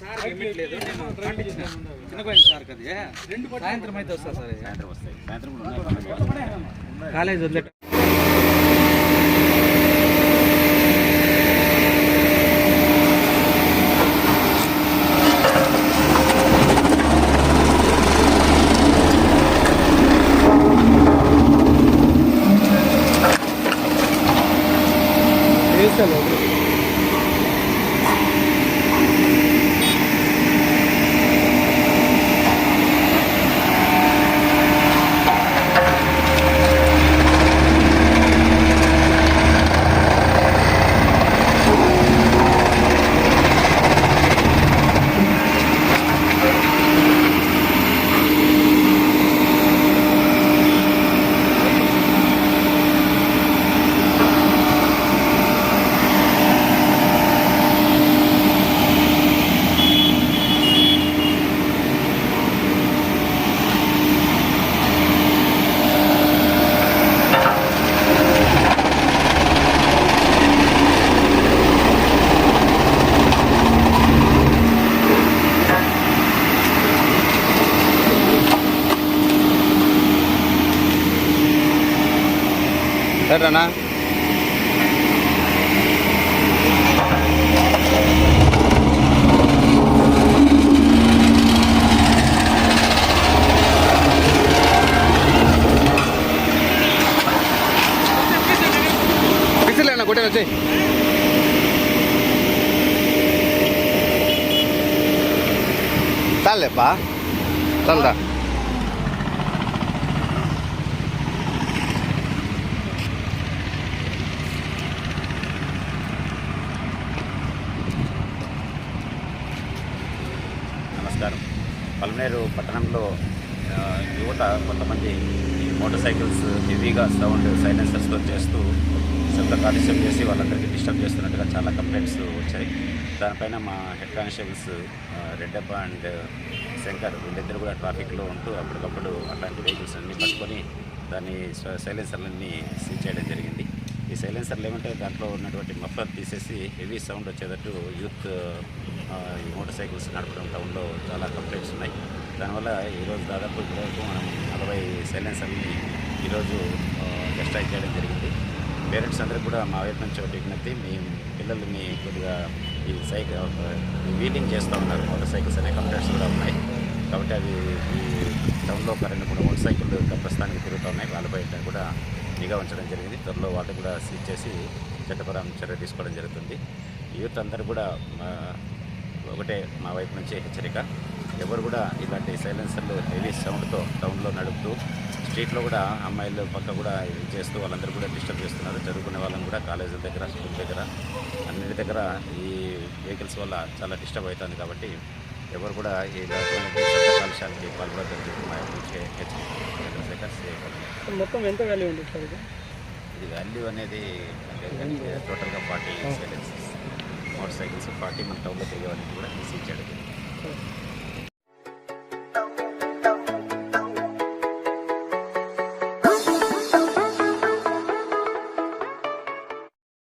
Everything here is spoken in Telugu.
సార్ ఏమిట్లేదు నేను పంపించిన చిన్నపోయింది సార్ కది. సాయంత్రం అయితే వస్తా సార్. సాయంత్రం వస్తాయి. సాయంత్రం కూడా ఉన్నాయి. కాలేజ్ ரைட்டாண்ணா பிசில் கொட்டை வச்சு चाललंय पा चालता నమస్కారం పల్మనేరు పట్టణంలో యువత కొంతమంది ఈ మోటార్ సైకిల్స్ హెవీగా సౌండ్ సైలెన్సర్స్తో చేస్తూ శబ్ద కాలుష్యం చేసి వాళ్ళందరికీ డిస్టర్బ్ చేస్తున్నట్టుగా చాలా కంప్లైంట్స్ వచ్చాయి. దానిపైన మా head constables Reddappa and Shankar వీళ్ళిద్దరు కూడా ట్రాఫిక్లో ఉంటూ అప్పటికప్పుడు అట్లాంటి వెహికల్స్ అన్ని పట్టుకొని దాన్ని సైలెన్సర్లన్నీ సీజ్ చేయడం జరిగింది. ఈ సైలెన్సర్లు ఏమంటే దాంట్లో ఉన్నటువంటి మఫ్లర్ తీసేసి హెవీ సౌండ్ వచ్చేటట్టు యూత్ ఈ మోటార్ సైకిల్స్ నడపడం టౌన్లో చాలా కంప్లైంట్స్ ఉన్నాయి. దానివల్ల ఈరోజు దాదాపు ఇప్పటివరకు మనం నలభై సైలెన్సర్ని ఈరోజు డిస్ట్రాయ్ చేయడం జరిగింది. పేరెంట్స్ అందరూ కూడా మా వైపు నుంచి ఒకటి విజ్ఞప్తి మీ పిల్లల్ని కొద్దిగా ఈ సైకిల్ వీలింగ్ చేస్తూ ఉన్నారు. మోటార్ సైకిల్స్ అనే కంప్లైంట్స్ కూడా ఉన్నాయి. కాబట్టి అవి ఈ టౌన్లో కరెంట్ కూడా మోటార్ సైకిల్ ప్రస్తుతానికి తిరుగుతూ ఉన్నాయి. వాళ్ళపై కూడా నిఘా ఉంచడం జరిగింది. త్వరలో వాటిని కూడా సీజ్ చేసి చట్టపరం చర్య తీసుకోవడం జరుగుతుంది. యూత్ అందరూ కూడా ఒకటే మా వైపు నుంచి హెచ్చరిక. ఎవరు కూడా ఇలాంటి సైలెన్సర్లు హెవీ సౌండ్తో టౌన్లో నడుపుతూ స్ట్రీట్లో కూడా అమ్మాయిలు పక్క కూడా ఇది చేస్తూ వాళ్ళందరూ కూడా డిస్టర్బ్ చేస్తున్నారు. చదువుకునే వాళ్ళని కూడా కాలేజీల దగ్గర స్కూల్ దగ్గర అన్నిటి దగ్గర ఈ వెహికల్స్ వల్ల చాలా డిస్టర్బ్ అవుతుంది కాబట్టి ఎవరు కూడా ఈ రకమైన కాలుష్యానికి పాల్పడదని మా నుంచి హెచ్చరిక. మొత్తం ఎంత వాల్యూ ఉంటుంది సార్ ఇది? ఇది వాల్యూ అనేది టోటల్గా ఫార్టీ మోటార్ సైకిల్స్ ఫార్టీ మన టౌన్లో తిరిగేవాళ్ళకి కూడా జరిగింది. సార్